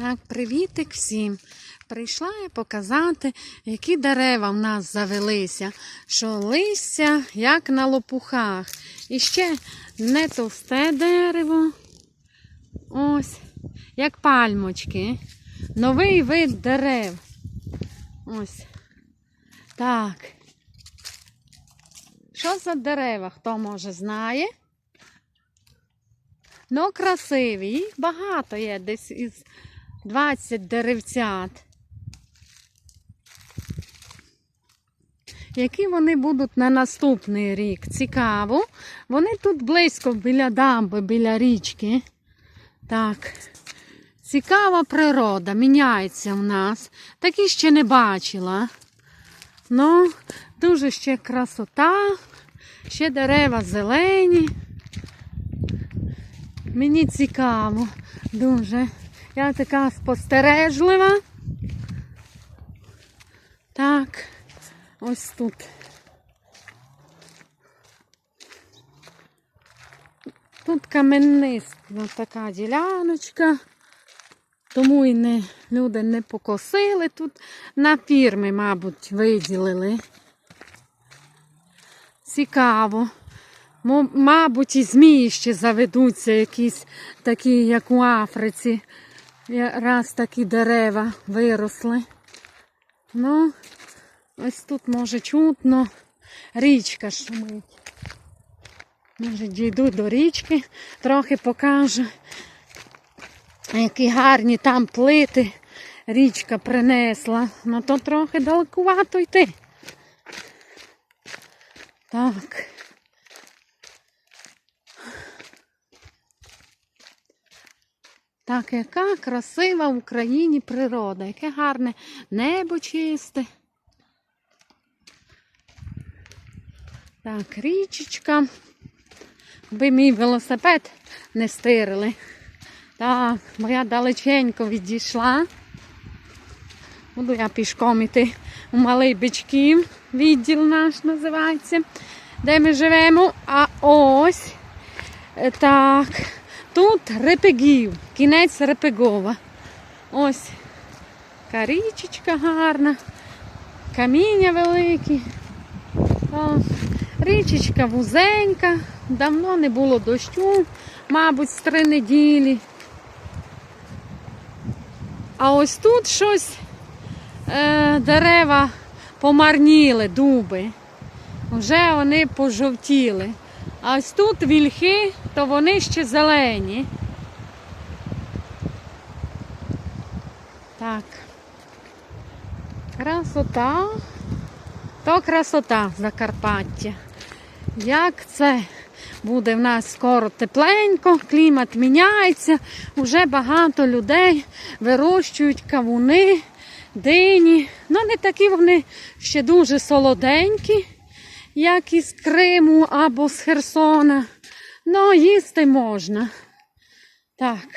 Так, привітик всім. Прийшла я показати, які дерева в нас завелися, що листя, як на лопухах. І ще не товсте дерево. Ось, як пальмочки. Новий вид дерев. Ось. Так. Що за дерева, хто може знає? Ну, красиві. Багато є, десь із 20 деревцят. Які вони будуть на наступний рік? Цікаво. Вони тут близько біля дамби, біля річки. Так. Цікава природа, міняється в нас. Такі ще не бачила. Ну, дуже ще красота, ще дерева зелені. Мені цікаво дуже. Я така спостережлива. Так, ось тут. Тут каменниста така діляночка. Тому і не, люди не покосили тут на фірми, мабуть, виділили. Цікаво. Мабуть, і змії ще заведуться якісь такі, як у Африці. Раз такі дерева виросли. Ну, ось тут може чутно річка шумить. Може, дійду до річки, трохи покажу, які гарні там плити річка принесла. Ну то трохи далекувато йти. Так. Так, яка красива в Україні природа, яке гарне небо чисте. Так, річечка. Би мій велосипед не стирили. Так, бо я далеченько відійшла. Буду я пішком іти у малий бичків, відділ наш називається, де ми живемо. А ось е, так. Тут репегів, кінець репегова. Ось така річечка гарна, каміння великі. Річечка вузенька, давно не було дощу, мабуть, з три неділі. А ось тут щось е, дерева помарніли, дуби. Вже вони пожовтіли. А ось тут вільхи, то вони ще зелені. Так. Красота. То красота Закарпаття. Як це буде в нас скоро тепленько, клімат міняється, вже багато людей вирощують кавуни, дині. Ну, не такі вони ще дуже солоденькі, як із Криму або з Херсона. Ну, їсти можна. Так,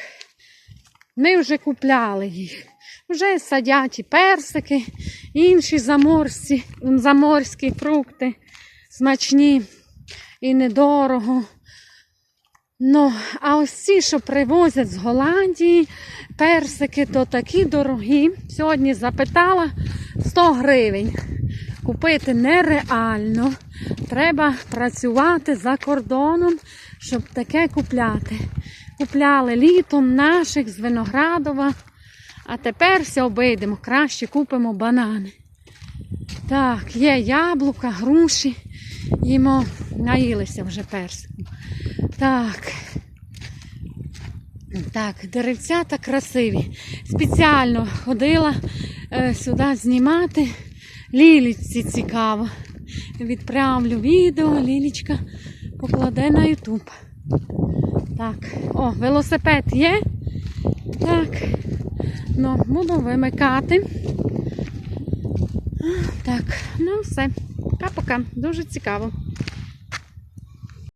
ми вже купляли їх. Вже садять і персики, інші заморські, заморські фрукти смачні і недорого. Ну, а ось ці, що привозять з Голландії, персики, то такі дорогі. Сьогодні запитала 100 гривень. Купити нереально. Треба працювати за кордоном, щоб таке купляти. Купляли літом наших з Виноградова. А тепер все обійдемо. Краще купимо банани. Так, є яблука, груші. Їмо, наїлися вже персиком. Так. Так, деревцята красиві. Спеціально ходила е, сюди знімати. Лілічці цікаво. Відправлю відео, Лілічка покладе на Ютуб. Так, о, велосипед є. Так. Ну, буду вимикати. Так, ну все. Пока-пока. Дуже цікаво.